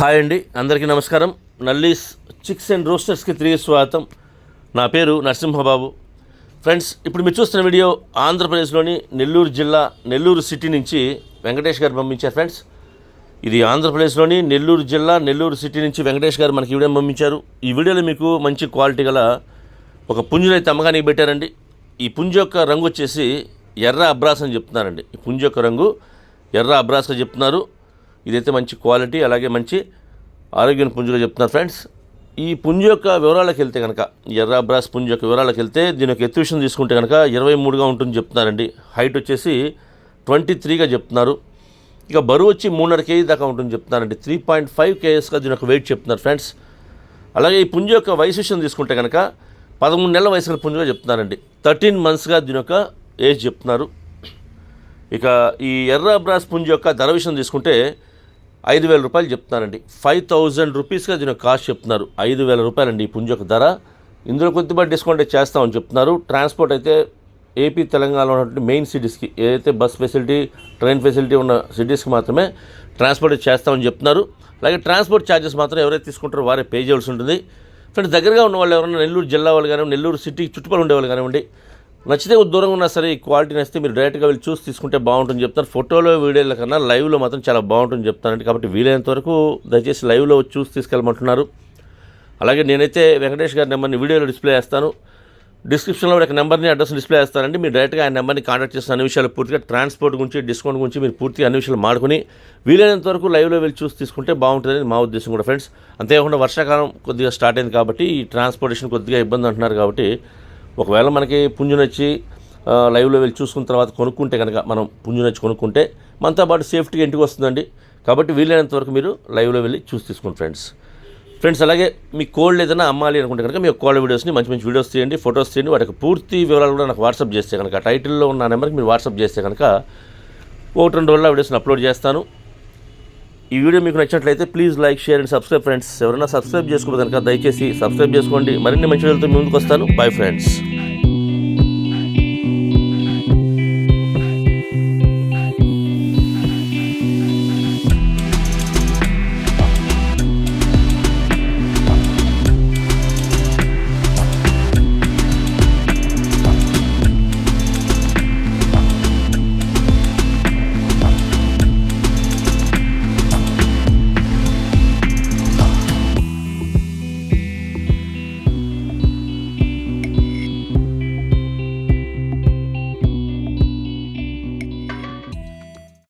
Hi అండి అందరికీ నమస్కారం. నల్లీస్ చిక్స్ అండ్ రోస్టర్స్కి తిరిగి స్వాగతం. నా పేరు నరసింహబాబు. ఫ్రెండ్స్ ఇప్పుడు మీరు చూస్తున్న వీడియో ఆంధ్రప్రదేశ్లోని నెల్లూరు జిల్లా నెల్లూరు సిటీ నుంచి వెంకటేష్ గారు పంపించారు ఫ్రెండ్స్. ఇది ఆంధ్రప్రదేశ్లోని నెల్లూరు జిల్లా నెల్లూరు సిటీ నుంచి వెంకటేష్ గారు మనకి వీడియో పంపించారు. ఈ వీడియోలో మీకు మంచి క్వాలిటీ గల ఒక పుంజునైతే అమ్మగానికి పెట్టారండి. ఈ పుంజు యొక్క రంగు వచ్చేసి ఎర్ర అబ్రాస్ అని చెప్తున్నారండి. ఈ పుంజ యొక్క రంగు ఎర్ర అబ్రాస్గా చెప్తున్నారు. ఇదైతే మంచి క్వాలిటీ అలాగే మంచి ఆరోగ్యం పుంజుగా చెప్తున్నారు ఫ్రెండ్స్. ఈ పుంజ యొక్క వివరాలకు వెళ్తే కనుక ఎర్ర అబ్రాస్ పుంజ యొక్క వివరాలకు వెళ్తే దీని యొక్క ఎత్తు విషయం తీసుకుంటే కనుక ఇరవై మూడుగా ఉంటుంది చెప్తున్నారండి. హైట్ వచ్చేసి ట్వంటీ త్రీగా చెప్తున్నారు. ఇక బరువు వచ్చి మూడున్నర కేజీ దాకా ఉంటుంది చెప్తున్నారండి. త్రీ పాయింట్ ఫైవ్ కేజెస్గా దీని యొక్క వెయిట్ చెప్తున్నారు ఫ్రెండ్స్. అలాగే ఈ పుంజ యొక్క వయసు విషయం తీసుకుంటే కనుక పదమూడు నెలల వయసు పుంజుగా చెప్తున్నారండి. థర్టీన్ మంత్స్గా దీని యొక్క ఏజ్ చెప్తున్నారు? ఇక ఈ ఎర్ర బ్రాస్ పుంజ్ యొక్క ధర విషయం తీసుకుంటే ఐదు వేల రూపాయలు చెప్తున్నారండి. ఫైవ్ థౌజండ్ రూపీస్గా దీని కాస్ట్ చెప్తున్నారు. ఐదు వేల రూపాయలండి ఈ పుంజ్ యొక్క ధర. ఇందులో కొద్దిపాటి డిస్కౌంట్ అయితే చేస్తామని చెప్తున్నారు. ట్రాన్స్పోర్ట్ అయితే ఏపీ తెలంగాణలో ఉన్నటువంటి మెయిన్ సిటీస్కి ఏదైతే బస్ ఫెసిలిటీ ట్రైన్ ఫెసిలిటీ ఉన్న సిటీస్కి మాత్రమే ట్రాన్స్పోర్ట్ అయితే చేస్తామని చెప్తున్నారు. అలాగే ట్రాన్స్పోర్ట్ ఛార్జెస్ మాత్రం ఎవరైతే తీసుకుంటారో వారే పే చేయాల్సి ఉంటుంది. ఫ్రెండ్స్ దగ్గరగా ఉన్న వాళ్ళు ఎవరైనా నెల్లూరు జిల్లా వాళ్ళు కానివ్వండి నెల్లూరు సిటీ చుట్టుపక్కల ఉండేవాళ్ళు కానివ్వండి నచ్చితే దూరంగా ఉన్నా సరే ఈ క్వాలిటీ నచ్చితే మీరు డైరెక్ట్గా వెళ్ళి చూసి తీసుకుంటే బాగుంటుంది చెప్తాను ఫోటోలో వీడియోల కన్నా లైవ్లో మాత్రం చాలా బాగుంటుంది చెప్తానండి కాబట్టి వీలైనంత వరకు దయచేసి లైవ్లో వచ్చి చూసి తీసుకెళ్ళమంటున్నారు. అలాగే నేనైతే వెంకటేష్ గారి నెంబర్ని వీడియోలో డిస్ప్లే చేస్తాను. డిస్క్రిప్షన్లో ఒక నెంబర్ని అడ్రస్ డిస్ప్లే చేస్తానండి. మీరు డైరెక్ట్గా ఆ నెంబర్ని కాంటాక్ట్ చేసిన అన్ని విషయాలు పూర్తిగా ట్రాన్స్పోర్ట్ గురించి డిస్కౌంట్ గురించి మీరు పూర్తిగా అన్ని విషయాలు మాడుకుని వీలైనంత వరకు లైవ్లో వెళ్ళి చూసి తీసుకుంటే బాగుంటుందని మా ఉద్దేశం కూడా ఫ్రెండ్స్ అంతేకాకుండా వర్షాకాలం కొద్దిగా స్టార్ట్ అయింది కాబట్టి ఈ ట్రాన్స్పోర్టేషన్ కొద్దిగా ఇబ్బంది అంటున్నారు కాబట్టి ఒకవేళ మనకి పుంజునొచ్చి లైవ్లో వెళ్ళి చూసుకున్న తర్వాత కొనుక్కుంటే కనుక మనం పుంజునొచ్చి కొనుక్కుంటే మనతో పాటు సేఫ్టీగా ఇంటికి వస్తుందండి. కాబట్టి వీలైనంత వరకు మీరు లైవ్లో వెళ్ళి చూసి తీసుకోండి ఫ్రెండ్స్. ఫ్రెండ్స్ అలాగే మీ కోల్డ్ ఏదైనా అమ్మాలి అనుకుంటే కనుక మీ కోల్డ్ వీడియోస్ని మంచి మంచి వీడియోస్ తీయండి ఫొటోస్ తీయండి వాటికి పూర్తి వివరాలు కూడా నాకు వాట్సాప్ చేస్తే కనుక టైటిల్లో ఉన్న నెంబర్కి మీరు వాట్సాప్ చేస్తే కనుక ఒకటి రెండు రోజుల్లో వీడియోస్ని అప్లోడ్ చేస్తాను. ఈ వీడియో మీకు నచ్చినట్లయితే please like share and subscribe friends. ఎవరైనా సబ్స్క్రైబ్ చేసుకోవడం కనుక దయచేసి సబ్స్క్రైబ్ చేసుకోండి. మరిన్ని మంచి వీడియోలతో మీ ముందుకు వస్తాను. Bye friends.